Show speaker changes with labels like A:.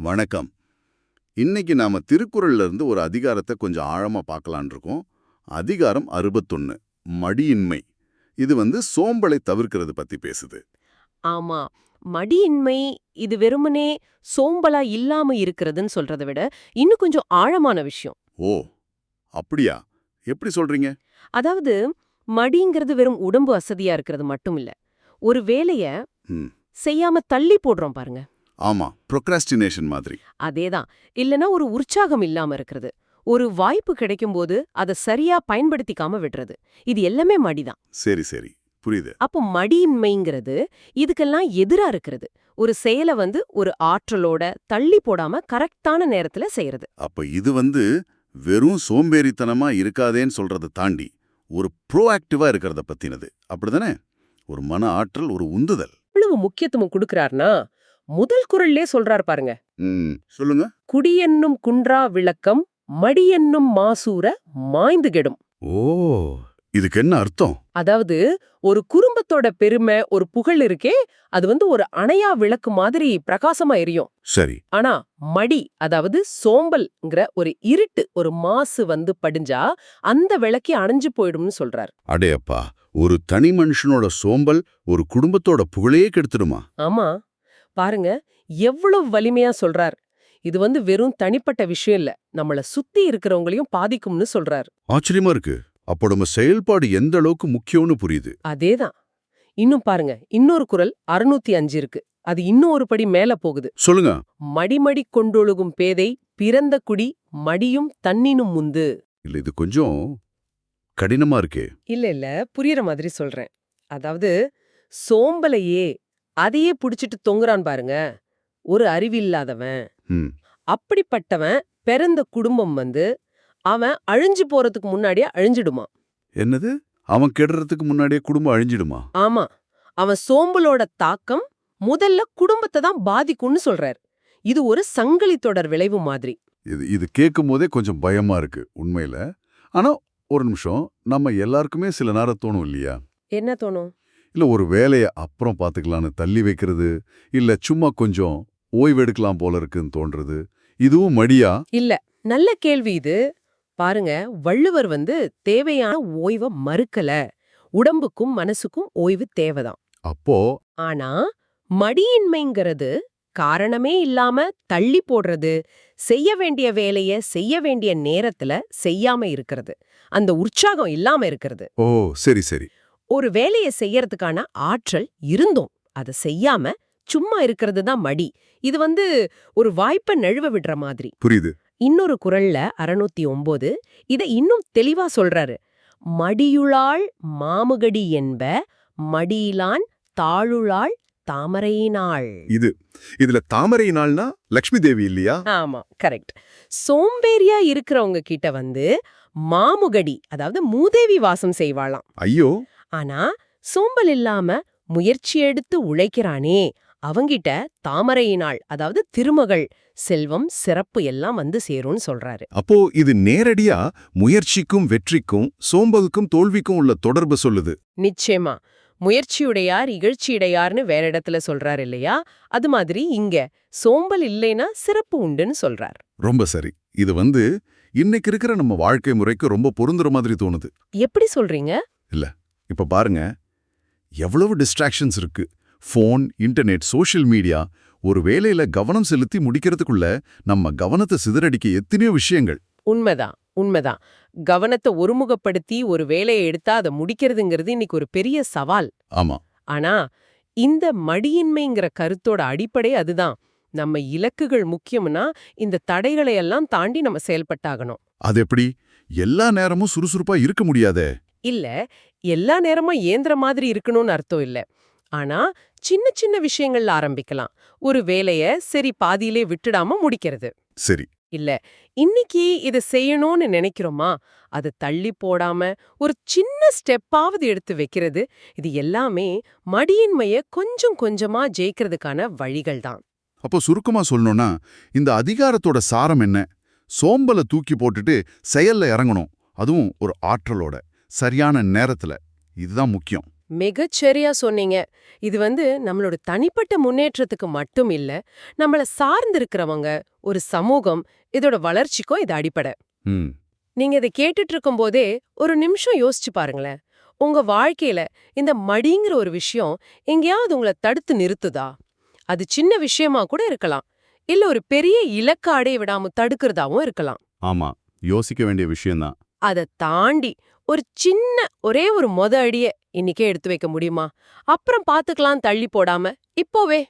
A: வணக்கம். இன்னைக்கு நாம திருக்குறள்ல இருந்து ஒரு அதிகாரத்தை கொஞ்சம் ஆழமா பார்க்கலான் இருக்கோம். அதிகாரம் அறுபத்தொன்னு மடியின்மை. இது வந்து சோம்பலை தவிர்க்கிறது பத்தி பேசுது.
B: ஆமா மடியின்மை இது வெறுமனே சோம்பலா இல்லாம இருக்கிறதுன்னு சொல்றதை விட இன்னும் கொஞ்சம் ஆழமான விஷயம்.
A: ஓ அப்படியா? எப்படி சொல்றீங்க?
B: அதாவது மடிங்கிறது வெறும் உடம்பு அசதியா இருக்கிறது மட்டும் இல்ல. ஒரு வேலைய. செய்யாம தள்ளி போடுறோம் பாருங்க.
A: ஆமா ப்ரொக்ராஸ்டினேஷன் மாதிரி.
B: அதேதான். இல்லனா ஒரு உற்சாகம் இல்லாம இருக்கிறது. ஒரு வாய்ப்பு கிடைக்கும்போது அதை சரியா பயன்படுத்திக்காம விடுறது. இது எல்லாமே மடிதான்.
A: சரி சரி. புரியுது.
B: அப்போ மடியின்மைங்கிறது இதுக்கெல்லாம் எதிரா இருக்கிறது. ஒரு செயலை வந்து ஒரு ஆற்றலோட தள்ளி போடாம கரெக்டான நேரத்துல செய்யறது.
A: அப்ப இது வந்து வெறும் சோம்பேறித்தனமா இருக்காதேன்னு சொல்றதை தாண்டி ஒரு ப்ரோஆக்டிவா இருக்கிறத பத்தினது. அப்படிதானே ஒரு மன ஆற்றல் ஒரு உந்துதல்.
B: எவ்வளவு முக்கியத்துவம் கொடுக்கறார்னா முதல் குரல்லே சொல்றார் பாருங்க.
A: சொல்லுங்க.
B: குடியென்னும் குன்றா விளக்கம் மடியென்னும் மாசூர மாய்ந்து கெடும்.
A: ஓ இதுக்கு என்ன அர்த்தம்?
B: அதாவது ஒரு குடும்பத்தோட பெருமை ஒரு புகழ் இருக்கே அது வந்து ஒரு அணையா விளக்கு மாதிரி பிரகாசமா எரியும்.
A: சரி.
B: ஆனா மடி அதாவது சோம்பல்ங்கிற ஒரு இருட்டு ஒரு மாசு வந்து படிஞ்சா அந்த விளக்கே அணைஞ்சு போயிடும்னு சொல்றார்.
A: அடேப்பா ஒரு தனி மனுஷனோட சோம்பல் ஒரு குடும்பத்தோட புகழையே கெடுத்துடுமா?
B: ஆமா. பாருங்க எவ்வளவு வலிமையா சொல்றார். இது வந்து வெறும் தனிப்பட்ட விஷயம் இல்ல. நம்மள சுத்தி இருக்கிறவங்களையும் பாதிக்கும்னு சொல்றார்.
A: ஆச்சரியமா இருக்கு. அப்போ நம்ம செயல்பாடு எந்த அளவுக்கு முக்கியம்னு புரியுது.
B: அதேதான். இன்னும் பாருங்க இன்னொரு குரல் அறுநூத்தி அஞ்சு இருக்கு. அது இன்னும் ஒரு படி மேல போகுது.
A: சொல்லுங்க.
B: மடிமடி கொண்டொழுகும் பேதை பிறந்த குடி மடியும் தன்னினும் முந்து
A: இல்ல இது கொஞ்சம் கடினமா இருக்கே.
B: இல்ல இல்ல புரியற மாதிரி சொல்றேன். அதாவது சோம்பலையே அதையே புடிச்சிட்டு தொங்குறான் பாருங்க. ஒரு அறிவில்லாதவன்.
A: ம்.
B: அப்படிப்பட்டவன் பிறந்த குடும்பம் வந்து அவன் அழிஞ்சு போறதுக்கு முன்னாடியே அழிஞ்சிடுமா
A: என்னது? அவன் கெடுறதுக்கு முன்னாடியே குடும்பம் அழிஞ்சிடுமா?
B: ஆமா. அவன் சோம்பலோட தாக்கம் முதல்ல குடும்பத்தை தான் பாதிக்கும்னு சொல்றார். இது ஒரு சங்கிலி தொடர் விளைவு மாதிரி.
A: இது இது கேட்கும் போதே கொஞ்சம் பயமா இருக்கு உண்மையில. ஆனா ஒரு நிமிஷம் நம்ம எல்லாருக்குமே சில நேரம் தோணும் இல்லையா?
B: என்ன தோணும்?
A: இல்ல ஒரு வேலைய அப்புறம் பாத்துக்கலாம்னு தள்ளி வைக்கிறது இல்ல சும்மா கொஞ்சம் ஓய்வெடுக்கலாம் போல இருக்குன்னு தோன்றது இதுவும் மடியா?
B: இல்ல நல்ல கேள்வி இது. பாருங்க வள்ளுவர் வந்து தேவையான ஓய்வை மறுக்கல. உடம்புக்கும் மனசுக்கும் ஓய்வு தேவைதான்.
A: அப்போ?
B: ஆனா மடியின்மைங்கிறது காரணமே இல்லாம தள்ளி போடுறது செய்ய வேண்டிய வேலைய செய்ய வேண்டிய நேரத்துல செய்யாம இருக்கிறது. அந்த உற்சாகம் இல்லாம இருக்கிறது.
A: ஓ சரி சரி.
B: ஒரு வேலையை செய்யறதுக்கான ஆற்றல் இருந்தும் அதை செய்யாம சும்மா இருக்கிறது தான் மடி. இது வந்து ஒரு வாய்ப்பை நழுவ விடுற மாதிரி.
A: புரியுது.
B: இன்னொரு குரல்ல அறுநூத்தி ஒன்பது இத இன்னும் தெளிவா சொல்றாரு. மடியுளாள் மாமுகடி என்ப மடியிலான் தாழுளாள் தாமரையினாள்.
C: இது. இதுல தாமரை நாள்னா லக்ஷ்மி தேவி இல்லையா?
B: ஆமா கரெக்ட். சோம்பேறியா இருக்கிறவங்க கிட்ட வந்து மாமுகடி அதாவது மூதேவி வாசம் செய்வாளாம்.
C: ஐயோ!
B: ஆனா சோம்பல் இல்லாம முயற்சி எடுத்து உழைக்கிறானே அவங்கிட்ட தாமரையினாள் அதாவது திருமகள் செல்வம் சிறப்பு எல்லாம் வந்து சேரும்னு சொல்றாரு.
C: அப்போ இது நேரடியா முயற்சிக்கும் வெற்றிக்கும் சோம்பலுக்கும் தோல்விக்கும் உள்ள தொடர்பு சொல்லுது.
B: நிச்சயமா. முயற்சியுடையார் இகழ்ச்சியுடையார்னு வேற இடத்துல சொல்றாரு இல்லையா? அது மாதிரி இங்க சோம்பல் இல்லைனா சிறப்பு உண்டுன்னு சொல்றார்.
A: ரொம்ப சரி. இது வந்து இன்னைக்கு இருக்கிற நம்ம வாழ்க்கை முறைக்கு ரொம்ப பொருந்துற மாதிரி தோணுது.
B: எப்படி சொல்றீங்க?
A: இப்ப பாருங்க எவ்வளவு டிஸ்ட்ராக்ஷன்ஸ் இருக்கு. ஃபோன் இன்டர்நெட் சோஷியல் மீடியா ஒரு வேலையில கவனம் செலுத்தி முடிக்கிறதுக்குள்ள நம்ம கவனத்தை சிதறடிக்க எத்தனையோ விஷயங்கள்.
B: உண்மைதான் உண்மைதான். கவனத்தை ஒருமுகப்படுத்தி ஒரு வேலையை எடுத்தா அதை முடிக்கிறதுங்கிறது இன்னைக்கு ஒரு பெரிய சவால்.
A: ஆமா.
B: ஆனா இந்த மடியின்மைங்கிற கருத்தோட அடிப்படை அதுதான். நம்ம இலக்குகள் முக்கியம்னா இந்த தடைகளை எல்லாம் தாண்டி நம்ம செயல்பட்டாகணும்.
A: அது எப்படி? எல்லா நேரமும் சுறுசுறுப்பா இருக்க முடியாதே.
B: இல்ல எல்லா நேரமும் ஏந்திர மாதிரி இருக்கணும்னு அர்த்தம் இல்ல. ஆனா சின்ன சின்ன விஷயங்கள்ல ஆரம்பிக்கலாம். ஒரு வேலைய சரி பாதியிலே விட்டுடாம முடிக்கிறது.
A: சரி.
B: இல்ல இன்னைக்கு இத செய்யணும்னு நினைக்கிறோமா? அது தள்ளி போடாம ஒரு சின்ன ஸ்டெப்பாவது எடுத்து வைக்கிறது இது எல்லாமே மடியின்மைய கொஞ்சம் கொஞ்சமா ஜெயிக்கிறதுக்கான வழிகள் தான்.
A: அப்போ சுருக்கமா சொல்லணும்னா இந்த அதிகாரத்தோட சாரம் என்ன? சோம்பலை தூக்கி போட்டுட்டு செயல்ல இறங்கணும். அதுவும் ஒரு ஆற்றலோட. சரியான நேரத்துல. இதுதான் முக்கியம்.
B: மிகச்சரியா சொன்னீங்க. இது வந்து நம்மளோட தனிப்பட்ட முன்னேற்றத்துக்கு மட்டும் இல்ல நம்மள சார்ந்து இருக்கிறவங்க ஒரு சமூகம் இதோட வளர்ச்சிக்கும் இது அடிப்படை. நீங்க இதை கேட்டுட்டு இருக்கும்போதே ஒரு நிமிஷம் யோசிச்சு பாருங்களேன். உங்க வாழ்க்கையில இந்த மடிங்கிற ஒரு விஷயம் எங்கேயாவது உங்களை தடுத்து நிறுத்துதா? அது சின்ன விஷயமா கூட இருக்கலாம். இல்ல ஒரு பெரிய இலக்க அடைய விடாம தடுக்கிறதாவும் இருக்கலாம்.
C: ஆமா யோசிக்க வேண்டிய விஷயம்தான்.
B: அதை தாண்டி ஒரு சின்ன ஒரே ஒரு மொத அடிய இன்னிக்கே எடுத்து வைக்க முடியுமா? அப்புறம் பாத்துக்கலாம் தள்ளி போடாம. இப்போவே.